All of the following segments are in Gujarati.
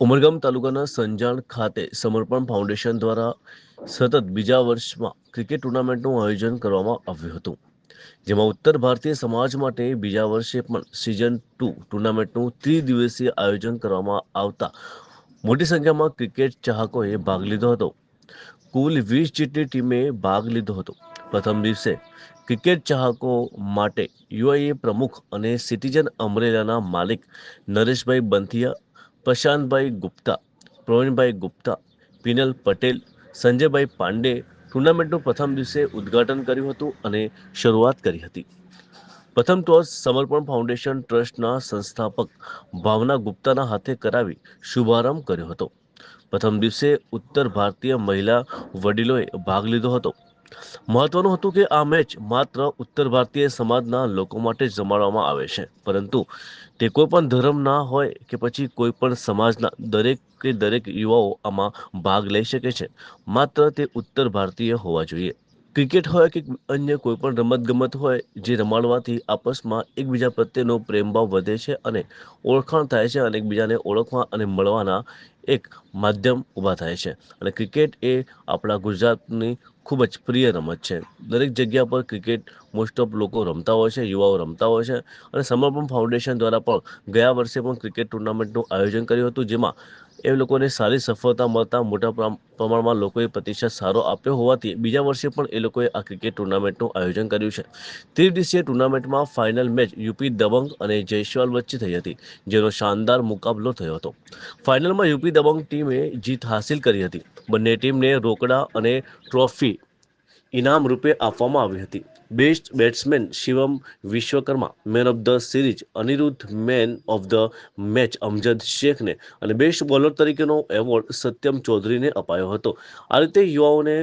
ઉમરગામ તાલુકાના સંજાણ ખાતે સમર્પણ ફાઉન્ડેશન દ્વારા સતત બીજા વર્ષમાં ક્રિકેટ ટુર્નામેન્ટનું આયોજન કરવામાં આવ્યું હતું. જેમાં ઉત્તર ભારતીય સમાજ માટે બીજા વર્ષે પણ સિઝન ટુ ટુર્નામેન્ટનું ત્રિદિવસીય આયોજન કરવામાં આવતા મોટી સંખ્યામાં ક્રિકેટ ચાહકોએ ભાગ લીધો હતો. કુલ વીસ જેટલી ટીમે ભાગ લીધો હતો. પ્રથમ દિવસે ક્રિકેટ ચાહકો માટે યુઆઈએ પ્રમુખ અને સિટીઝન અમરેલાના માલિક નરેશભાઈ બંથિયા પ્રશાંતભાઈ ગુપ્તા, પ્રવીણભાઈ ગુપ્તા પિનલ પટેલ, સંજયભાઈ પાંડે ટુર્નામેન્ટનું પ્રથમ દિવસે ઉદ્ઘાટન કર્યું હતું અને શરૂઆત કરી હતી. પ્રથમ ટોસ સમર્પણ ફાઉન્ડેશન ટ્રસ્ટના સંસ્થાપક ભાવના ગુપ્તાના હાથે કરાવી શુભારંભ કર્યો હતો. પ્રથમ દિવસે ઉત્તર ભારતીય મહિલા વડીલોએ ભાગ લીધો હતો. મહત્વનું હતું કે આ મેચ માત્ર ઉત્તર ભારતીય સમાજના લોકો માટે જ રમાડવામાં આવે છે. પરંતુ તે કોઈ પણ ધર્મ ના હોય કે પછી કોઈ પણ સમાજના દરેક કે દરેક યુવાઓ આમાં ભાગ લઈ શકે છે. માત્ર તે ઉત્તર ભારતીય હોવા જોઈએ. ક્રિકેટ હોય કે અન્ય કોઈ પણ રમત ગમત હોય જે રમાડવાથી આપસમાં એકબીજા પ્રત્યેનો પ્રેમભાવ વધે છે અને ઓળખાણ થાય છે અને એકબીજાને ઓળખવા અને મળવાના એક માધ્યમ ઊભા થાય છે. અને ક્રિકેટ એ આપણા ગુજરાતની ખૂબ જ પ્રિય રમત છે. દરેક જગ્યા પર ક્રિકેટ મોસ્ટ ઓફ લોકો રમતા હોય છે, યુવાઓ રમતા હોય છે. અને સમર્પણ ફાઉન્ડેશન દ્વારા પણ ગયા વર્ષે પણ ક્રિકેટ ટુર્નામેન્ટનું આયોજન કર્યું હતું, જેમાં એ લોકોને સારી સફળતા મળતા મોટા પ્રમ- પ્રમાણમાં લોકોએ પ્રતિસાદ સારો આપ્યો હોવાથી બીજા વર્ષે પણ એ લોકોએ આ ક્રિકેટ ટુર્નામેન્ટનું આયોજન કર્યું છે. ત્રિદિવસીય ટુર્નામેન્ટમાં ફાઇનલ મેચ યુપી દબંગ અને જયસ્વાલ વચ્ચે થઈ હતી, જેનો શાનદાર મુકાબલો થયો હતો. ફાઇનલમાં યુપી દબંગ ટીમે જીત હાંસિલ કરી હતી. બંને ટીમને રોકડા અને ટ્રોફી ઇનામ રૂપે આપવામાં આવી હતી. Best batsman Shivam Vishwakarma man of the series Aniruddh man of the match Amjad શેખને અને બેસ્ટ બોલર તરીકેનો એવોર્ડ સત્યમ ચૌધરીને અપાયો હતો. આ રીતે યુવાઓને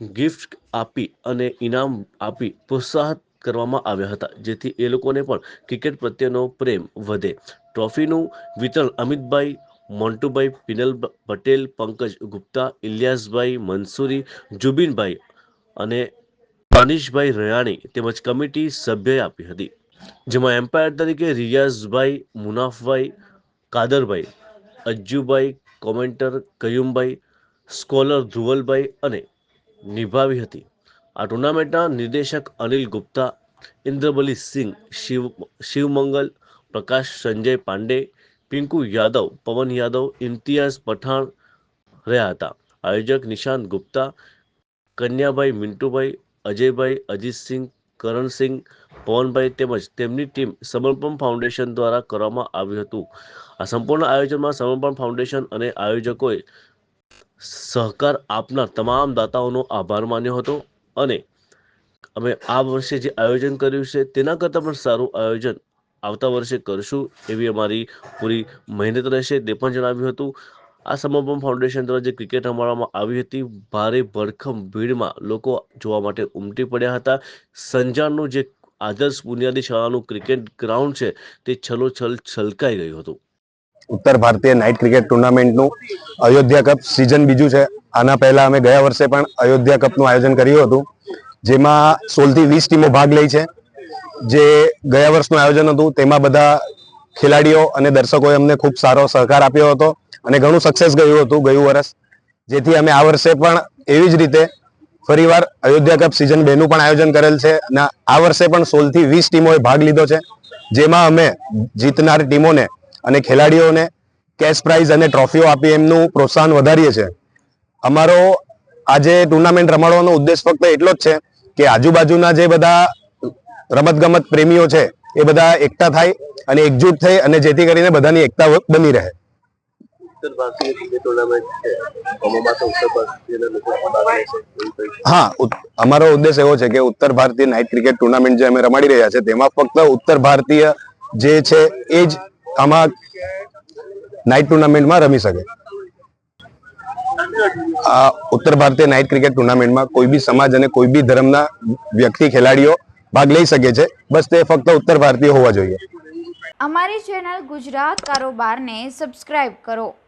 ગિફ્ટ આપી અને ઇનામ આપી પ્રોત્સાહિત કરવામાં આવ્યા હતા, જેથી એ લોકોને પણ ક્રિકેટ પ્રત્યેનો પ્રેમ વધે. ટ્રોફીનું વિતરણ અમિતભાઈ, મોન્ટુભાઈ, પિનલ પટેલ, પંકજ ગુપ્તા, ઇલિયાસભાઈ, મંસૂરી, જુબીનભાઈ અને અનીશભાઈ રયાણી તેમજ કમિટી સભ્યએ આપી હતી, જેમાં એમ્પાયર તરીકે રિયાઝભાઈ, મુનાફભાઈ, કાદરભાઈ, અજ્જુભાઈ, કોમેન્ટર કયુમભાઈ, સ્કોલર ધ્રુવલભાઈ અને નિભાવી હતી. આ ટુર્નામેન્ટના નિર્દેશક અનિલ ગુપ્તા, ઇન્દ્રબલી સિંહ શિવ, શિવમંગલ, પ્રકાશ સંજય પાંડે, પિંકુ યાદવ, પવન યાદવ, ઇમ્તિયાઝ પઠાણ રહ્યા હતા. આયોજક નિશાંત ગુપ્તા, કન્યાભાઈ મિન્ટુભાઈ અજયભાઈ, અજીતસિંહ, કરણસિંહ, પવનભાઈ તેમજ તેમની ટીમ સમર્પણ ફાઉન્ડેશન દ્વારા કરવામાં આવ્યું હતું. આ સંપૂર્ણ આયોજનમાં સમર્પણ ફાઉન્ડેશન અને આયોજકોએ સહકાર આપનાર તમામ દાતાઓનો આભાર માન્યો હતો અને અમે આ વર્ષે જે આયોજન કર્યું છે તેના કરતાં પણ સારું આયોજન આવતા વર્ષે કરશું એવી અમારી પૂરી મહેનત રહેશે તે પણ જણાવ્યું હતું. આ સમર્પણ ફાઉન્ડેશન દ્વારા જે ક્રિકેટ રમાડવામાં આવી હતી, ભારે ભરખમ ભીડમાં લોકો જોવા માટે ઉમટી પડ્યા હતા. સંજાણનું જે આદર્શ બુનિયાદી શાળાનું ક્રિકેટ ગ્રાઉન્ડ છે, તે છલોછલ છલકાઈ ગયું હતું. ઉત્તર ભારતીય નાઇટ ક્રિકેટ ટુર્નામેન્ટનું અયોધ્યા કપ સિઝન બીજું છે. આના પહેલા અમે ગયા વર્ષે પણ અયોધ્યા કપનું આયોજન કર્યું હતું. જેમાં સોળથી વીસ ટીમો ભાગ લે છે. જે ગયા વર્ષનું આયોજન હતું, તેમાં બધા ખેલાડીઓ અને દર્શકોએ અમને ખૂબ સારો સહકાર આપ્યો હતો. અને ઘણું સક્સેસ ગયું હતું ગયું વર્ષ જેથી અમે આ વર્ષે પણ એવી જ રીતે ફરીવાર અયોધ્યા કપ સિઝન બેનું પણ આયોજન કરેલ છે અને આ વર્ષે પણ સોળથી વીસ ટીમોએ ભાગ લીધો છે. જેમાં અમે જીતનાર ટીમોને અને ખેલાડીઓને કેશ પ્રાઇઝ અને ટ્રોફીઓ આપી એમનું પ્રોત્સાહન વધારીએ છીએ. અમારો આજે ટુર્નામેન્ટ રમાડવાનો ઉદ્દેશ ફક્ત એટલો જ છે કે આજુબાજુના જે બધા રમતગમત પ્રેમીઓ છે એ બધા એકઠા થાય અને એકજૂટ થઈ અને જેથી કરીને બધાની એકતા બની રહે. ઉત્તર ભારતીય ટુર્નામેન્ટ છે. હા અમારો ઉદ્દેશ એવો છે કે ઉત્તર ભારતીય નાઇટ ક્રિકેટ ટુર્નામેન્ટ જે અમે રમાડી રહ્યા છે તેમાં ફક્ત ઉત્તર ભારતીય જે છે એ જ આમાં નાઇટ ટુર્નામેન્ટમાં રમી શકે. આ ઉત્તર ભારતીય નાઇટ ક્રિકેટ ટુર્નામેન્ટમાં કોઈ બી સમાજ અને કોઈ બી ધર્મના વ્યક્તિ ખેલાડીઓ ભાગ લઈ શકે છે. બસ તે ફક્ત ઉત્તર ભારતીય હોવા જોઈએ. અમારી ચેનલ ગુજરાત કારોબારને સબસ્ક્રાઇબ કરો.